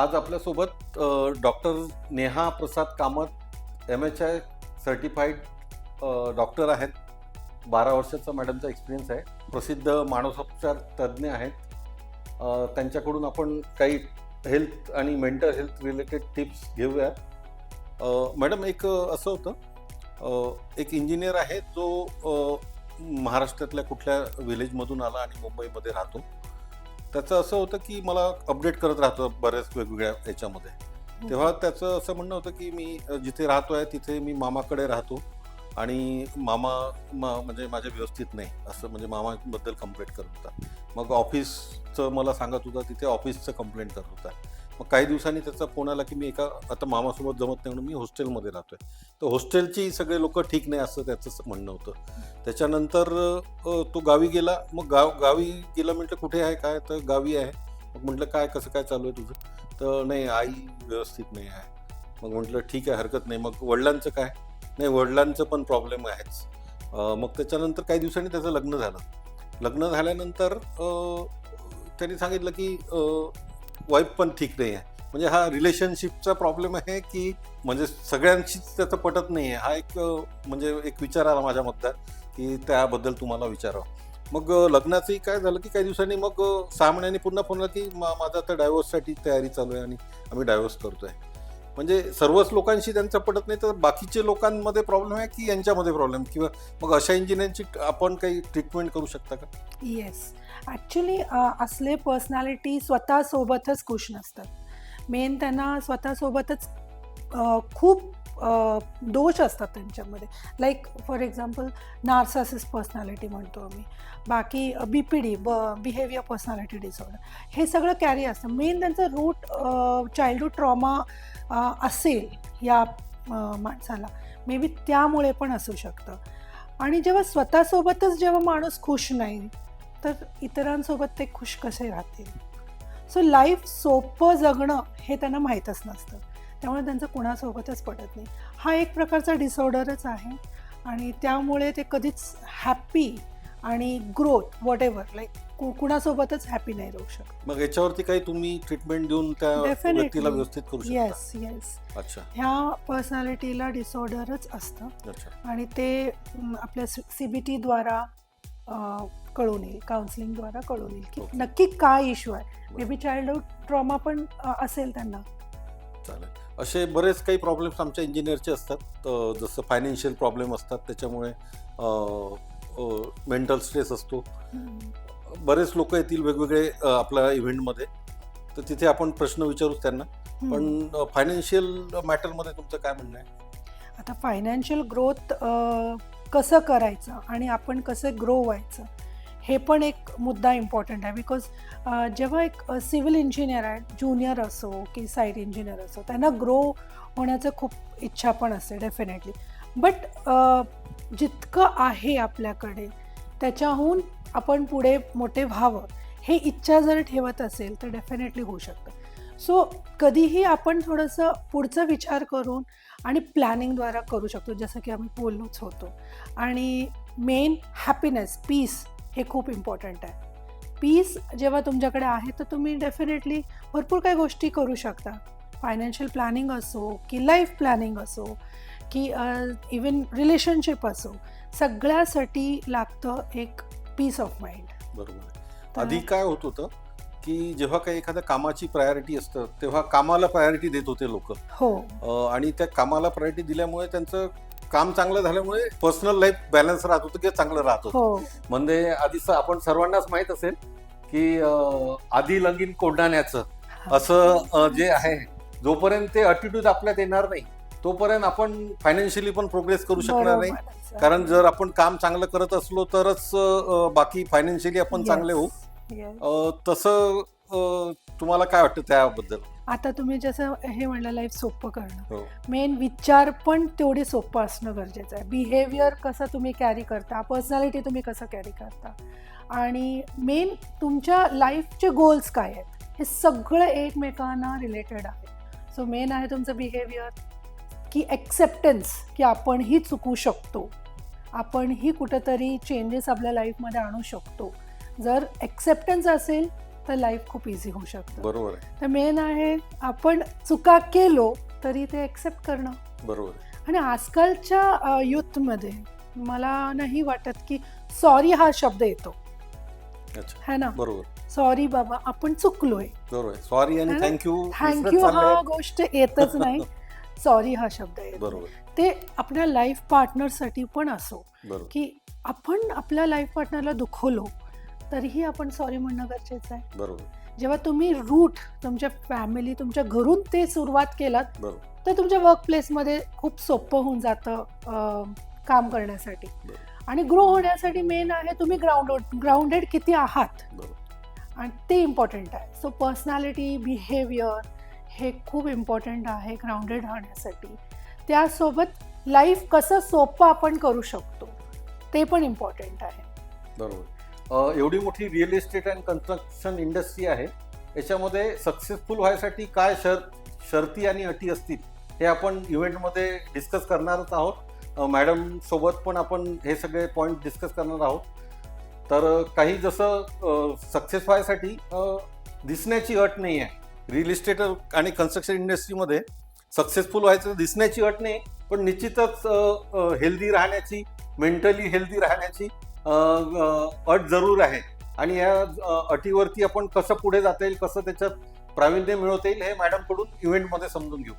आज आपल्यासोबत doctor Neha Prasad Kamat M H I certified doctor आहेत. बारा वर्षाचा मॅडमचा एक्सपिरियन्स आहे. प्रसिद्ध मानसोपचार तज्ज्ञ आहेत. त्यांच्याकडून आपण काही हेल्थ आणि मेंटल हेल्थ रिलेटेड टिप्स घेऊया मॅडम एक असं होतं एक इंजिनियर आहे जो महाराष्ट्रातल्या कुठल्या विलेजमधून आला आणि मुंबईमध्ये राहतो. त्याचं असं होतं की मला अपडेट करत राहतो बऱ्याच वेगवेगळ्या याच्यामध्ये. तेव्हा त्याचं असं म्हणणं होतं की मी जिथे राहतो आहे तिथे मी मामाकडे राहतो आणि मामा मा म्हणजे माझ्या व्यवस्थित नाही असं म्हणजे मामाबद्दल कंप्लेंट करत होता. मग ऑफिसचं मला सांगत होता तिथे ऑफिसचं कंप्लेंट करत होता. मग काही दिवसांनी त्याचा फोन आला की मी एका आता मामासोबत जमत नाही म्हणून मी हॉस्टेलमध्ये राहतोय. तर हॉस्टेलची सगळे लोक ठीक नाही असं त्याचं म्हणणं होतं. त्याच्यानंतर तो गावी गेला. मग गाव गावी गेला म्हटलं कुठे आहे? काय? तर गावी आहे. मग म्हटलं काय कसं काय चालू आहे तुझं? तर नाही आई व्यवस्थित नाही आहे. मग म्हटलं ठीक आहे हरकत नाही. मग वडिलांचं काय? नाही वडिलांचं पण प्रॉब्लेम आहेच. मग त्याच्यानंतर काही दिवसांनी त्याचं लग्न झालं. लग्न झाल्यानंतर त्यांनी सांगितलं की वाईफ पण ठीक नाही आहे म्हणजे हा रिलेशनशिपचा प्रॉब्लेम आहे की म्हणजे सगळ्यांशीच त्याचं पटत नाही आहे हा एक म्हणजे एक विचार आला माझ्या मतात की त्याबद्दल तुम्हाला विचारावं. मग लग्नाचंही काय झालं की काही दिवसांनी मग सहा महिन्यांनी पुन्हा पुन्हा की मा माझा आता डायव्होर्ससाठी तयारी चालू आहे आणि आम्ही डायव्होर्स आहे म्हणजे सर्वच लोकांशी त्यांचं पटत नाही तर बाकीचे लोकांमध्ये प्रॉब्लेम आहे की यांच्यामध्ये प्रॉब्लेम किंवा मग अशा इंजिनियरची आपण काही ट्रीटमेंट करू शकता का? येस ॲक्च्युली असले पर्सनॅलिटी स्वतःसोबतच खुश नसतात. मेन त्यांना स्वतःसोबतच खूप दोष असतात त्यांच्यामध्ये. Like for example narcissist personality म्हणतो आम्ही. बाकी बी पी डी ब बिहेवियर पर्सनॅलिटी डिसऑर्डर हे सगळं कॅरी असतं. मेन त्यांचं रूट चाइल्डहूड ट्रॉमा असेल या माणसाला. मे बी त्यामुळे पण असू शकतं. आणि जेव्हा स्वतःसोबतच जेव्हा माणूस खुश नाही तर इतरांसोबत ते खुश कसे राहतील? सो लाईफ सोपं जगणं हे त्यांना माहीतच नसतं. त्यामुळे त्यांचं कुणासोबतच पडत नाही. हा एक प्रकारचा डिसऑर्डरच आहे. आणि त्यामुळे ते कधीच हॅप्पी आणि ग्रोथ वॉट एव्हर लाईक कुणासोबतच हॅपी नाही राहू शकत. मग याच्यावरती काही तुम्ही ट्रीटमेंट देऊन त्या. व्यक्तीला व्यवस्थित करू शकता? येस येस अच्छा. ह्या पर्सनॅलिटीला डिसऑर्डरच असतं. आणि ते आपल्या सी बी टीद्वारा कळून येईल काउन्सिलिंगद्वारा कळून येईल की. नक्की काय इश्यू आहे. मे बी चाइल्डहूड ट्रॉमा पण असेल त्यांना. चालेल. असे बरेच काही प्रॉब्लेम्स आमच्या इंजिनियरचे असतात. जसं फायनान्शियल प्रॉब्लेम असतात त्याच्यामुळे मेंटल स्ट्रेस असतो. बरेच लोक येतील वेगवेगळे आपल्या इव्हेंटमध्ये तर तिथे आपण प्रश्न विचारूच त्यांना. पण फायनान्शियल मॅटरमध्ये तुमचं काय म्हणणं आहे? आता फायनान्शियल ग्रोथ कसं करायचं आणि आपण कसं ग्रो व्हायचं? हे पण एक मुद्दा इम्पॉर्टंट आहे बिकॉज जेव्हा एक सिव्हिल इंजिनियर आहे ज्युनियर असो की साईट इंजिनियर असो त्यांना ग्रो होण्याचं खूप इच्छा पण असते डेफिनेटली बट जितकं आहे आपल्याकडे त्याच्याहून आपण पुढे मोठे व्हावं हे इच्छा जर ठेवत असेल तर डेफिनेटली होऊ शकतं. सो कधीही आपण थोडंसं पुढचा विचार करून आणि प्लॅनिंगद्वारा करू शकतो जसं की आम्ही बोललोच होतो. आणि मेन हॅपीनेस पीस हे खूप इम्पॉर्टंट आहे. पीस जेव्हा तुमच्याकडे आहे तर तुम्ही डेफिनेटली भरपूर काही गोष्टी करू शकता. फायनान्शियल प्लॅनिंग असो की लाईफ प्लॅनिंग असो की इवन रिलेशनशिप असो सगळ्यासाठी लागतं एक पीस ऑफ माइंड बरोबर आधी काय होत होतं की जेव्हा काही एखाद्या कामाची प्रायोरिटी असतं तेव्हा कामाला प्रायोरिटी देत होते लोक. हो. आणि त्या कामाला प्रायोरिटी दिल्यामुळे त्यांचं काम चांगलं झाल्यामुळे पर्सनल लाईफ बॅलन्स राहत होतं किंवा चांगलं राहत होतं. हो. म्हणजे आधी आपण सर्वांनाच माहीत असेल की आधी लगीन कोंडाण्याचं असं जे आहे जोपर्यंत ते अटिट्यूड आपल्यात येणार नाही तोपर्यंत आपण फायनान्शियली पण प्रोग्रेस करू शकणार नाही. कारण जर आपण काम चांगलं करत असलो तरच बाकी फायनान्शियली आपण चांगले होऊ. तसं तुम्हाला काय वाटतं त्याबद्दल? आता तुम्ही जसं हे म्हणलं लाईफ सोपं करणं. हो. मेन विचार पण तेवढे सोपं असणं गरजेचं आहे. बिहेवियर कसं तुम्ही कॅरी करता? पर्सनॅलिटी तुम्ही कसं कॅरी करता? आणि मेन तुमच्या लाईफचे गोल्स काय आहेत? हे सगळं एकमेकांना रिलेटेड आहे. सो मेन आहे तुमचं बिहेवियर की ॲक्सेप्टन्स की आपणही चुकू शकतो. आपणही कुठंतरी चेंजेस आपल्या लाईफमध्ये आणू शकतो. जर ॲक्सेप्टन्स असेल तर लाईफ खूप इझी होऊ शकतं. बरोबर आहे. तर मेन आहे आपण चुका केलो तरी ते एक्सेप्ट करणं. बरोबर आहे. आणि आजकालच्या युथमध्ये मला नाही वाटत की सॉरी हा शब्द येतो. अच्छा. है ना? बरोबर. सॉरी बाबा आपण चुकलोय. बरोबर आहे. सॉरी आणि है ना? थँक्यू थँक्यू हा गोष्ट येतच नाही. सॉरी हा शब्द येतो. बरोबर ते आपल्या लाईफ पार्टनरसाठी पण असो बरोबर. की आपण आपल्या लाईफ पार्टनरला दुखवलो तरीही आपण सॉरी म्हणणं गरजेचं आहे. बरोबर. जेव्हा तुम्ही रूट तुमच्या फॅमिली तुमच्या घरून ते सुरुवात केलात तर तुमच्या वर्क प्लेसमध्ये खूप सोपं होऊन जातं काम करण्यासाठी. आणि ग्रो होण्यासाठी मेन आहे तुम्ही ग्राउंड ग्राउंडेड किती आहात? आणि ते इम्पॉर्टंट आहे. सो पर्सनॅलिटी बिहेवियर हे खूप इम्पॉर्टंट आहे ग्राउंडेड राहण्यासाठी. त्यासोबत लाईफ कसं सोपं आपण करू शकतो ते पण इम्पॉर्टंट आहे. बरोबर. एवढी मोठी real estate and construction industry आहे. याच्यामध्ये सक्सेसफुल व्हायसाठी काय शर्त शर्ती आणि अटी असतील हे आपण इव्हेंटमध्ये डिस्कस करणारच आहोत. मॅडम सोबत पण आपण हे सगळे पॉईंट डिस्कस करणार आहोत. तर काही जसं सक्सेस व्हायसाठी दिसण्याची अट नाही आहे. रिअल इस्टेट आणि कन्स्ट्रक्शन इंडस्ट्रीमध्ये सक्सेसफुल व्हायचं दिसण्याची अट नाही पण निश्चितच हेल्दी राहण्याची मेंटली हेल्दी राहण्याची अट जरूर आहे. आणि या अटीवरती आपण कसं पुढे जाता येईल कसं त्याच्यात प्रावीण्य मिळवता येईल हे मॅडमकडून इव्हेंटमध्ये समजून घेऊ.